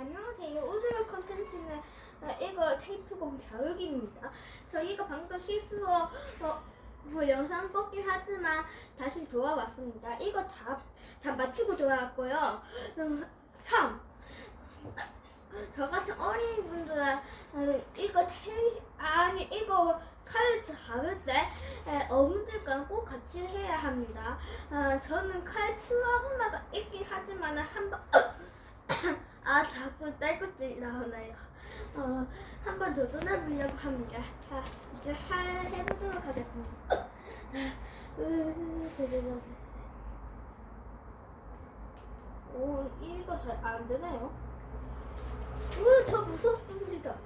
안녕하세요. 오늘의 컨텐츠는 어, 이거 테이프공 자르기입니다. 저희가 방금 실수로 어, 뭐 영상 껐긴 하지만 다시 돌아왔습니다. 이거 다, 다 마치고 돌아왔고요. 음, 참! 저 같은 어린이분들은 어, 이거 테이, 아니 이거 칼을 자를 때 에, 어른들과 꼭 같이 해야 합니다. 어, 저는 칼 트라우마가 있긴 하지만 한번 아 자꾸 딸꾹질이 나오네요. 어, 한번 도전해 보려고 합니다. 자 이제 할 해보도록 하겠습니다. 으, 도전해 오 이거 잘 안 되네요. 으저 무섭습니다.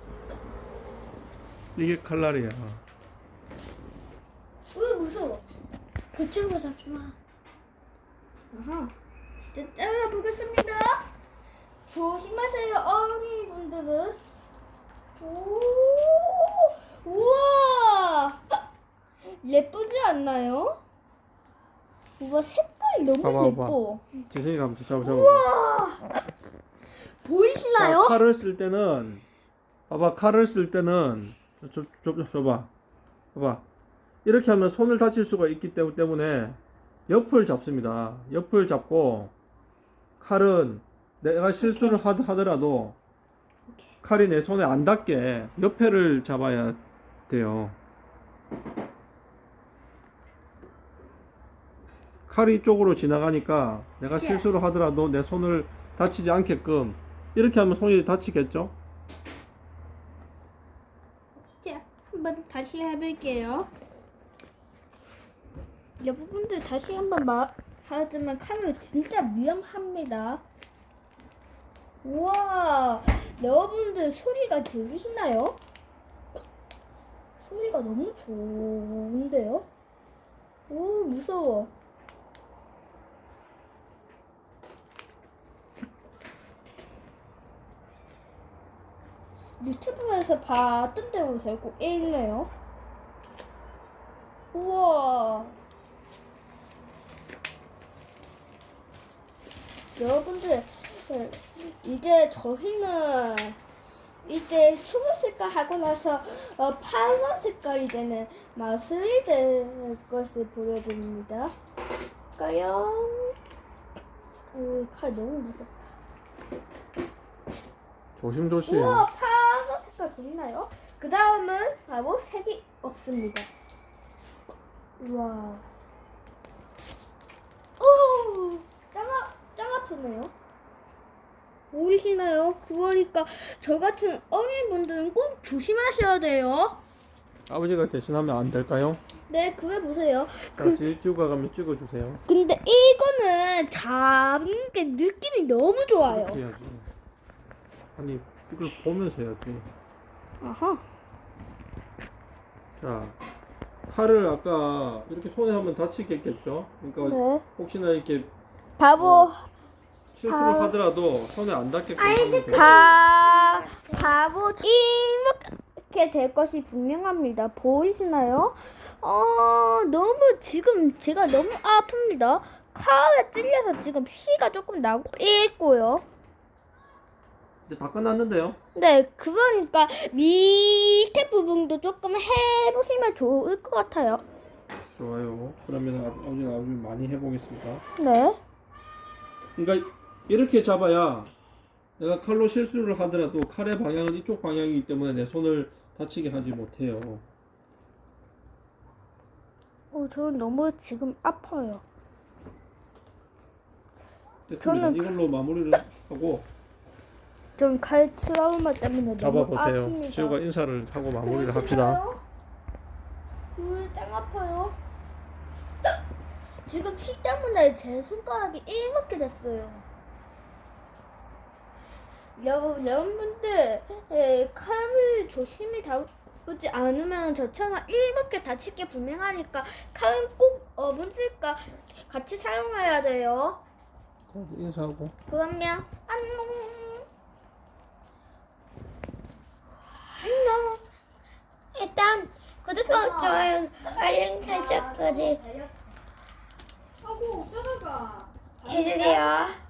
이게 칼날이야. 으 무서워. 그쪽으로 잡지 마. 아하. 이제 잘라보겠습니다. 조심하세요, 어린이분들은. 오, 우와! 예쁘지 않나요? 우와, 색깔이 너무 봐봐, 예뻐. 지성이가 한번 잡아 잡아. 우와! 보이시나요? 자, 칼을 쓸 때는 봐봐 칼을 쓸 때는 저저 줘봐 봐봐 이렇게 하면 손을 다칠 수가 있기 때문- 때문에 옆을 잡습니다. 옆을 잡고 칼은 내가 실수를 하, 하더라도 칼이 내 손에 안 닿게 옆에를 잡아야 돼요. 칼이 이쪽으로 지나가니까 내가 이렇게. 실수를 하더라도 내 손을 다치지 않게끔 이렇게 하면 손이 다치겠죠? 자, 한번 다시 해볼게요. 여러분들 다시 한번 말하자면 카메라 진짜 위험합니다. 우와, 여러분들 소리가 들리시나요? 소리가 너무 좋은데요? 오, 무서워. 유튜브에서 봤던 대로 되고 읽네요. 우와. 여러분들 예, 이제 저희는 이제 초록 색깔 하고 나서 어, 파란 색깔이 되는 마술이 될 것을 보여드립니다. 까요. 음, 칼 너무 무섭다. 조심조심. 우와 파란 색깔 보이나요? 그 다음은 바로 색이 없습니다. 우와. 오, 짱, 아, 짱 아프네요. 보이시나요? 그러니까 저 같은 어린이분들은 꼭 조심하셔야 돼요. 아버지가 대신하면 안 될까요? 네, 그래 보세요. 자, 그, 지우가 가면 찍어주세요. 근데 이거는 잡는 게 느낌이 너무 좋아요. 이렇게 해야지. 아니 이걸 보면서 해야지. 아하. 자, 칼을 아까 이렇게 손에 하면 다치겠겠죠? 그러니까 네. 혹시나 이렇게 바보. 실수를 아. 하더라도 손에 안 닿게끔 하면 돼요. 바, 바보 이렇게 될 것이 분명합니다. 보이시나요? 어, 너무 지금 제가 너무 아픕니다. 칼에 찔려서 지금 피가 조금 나고 있고요. 이제 다 끝났는데요? 네, 그러니까 밑에 부분도 조금 해보시면 좋을 것 같아요. 좋아요. 그러면 아- 아버지가 아주 많이 해보겠습니다. 네. 그러니까 이렇게 잡아야 내가 칼로 실수를 하더라도 칼의 방향은 이쪽 방향이기 때문에 내 손을 다치게 하지 못해요. 어, 저는 너무 지금 아파요. 됐습니다. 저는 이걸로 마무리를 하고 전칼 트라우마 때문에 너무 잡아보세요. 아픕니다. 지우가 인사를 하고 마무리를 합시다. 짱 아파요. 지금 피 때문에 제 손가락이 일먹게 됐어요. 여러분, 여러분들 에, 칼을 조심히 다루지 않으면 저처럼 일먹게 다칠 게 분명하니까 칼은 꼭 어른들과 같이 사용해야 돼요. 자, 인사하고. 그러면 안녕. 안녕. 일단 구독과 좋아요, 알림 설정까지 하고 어쩌다가 해주세요.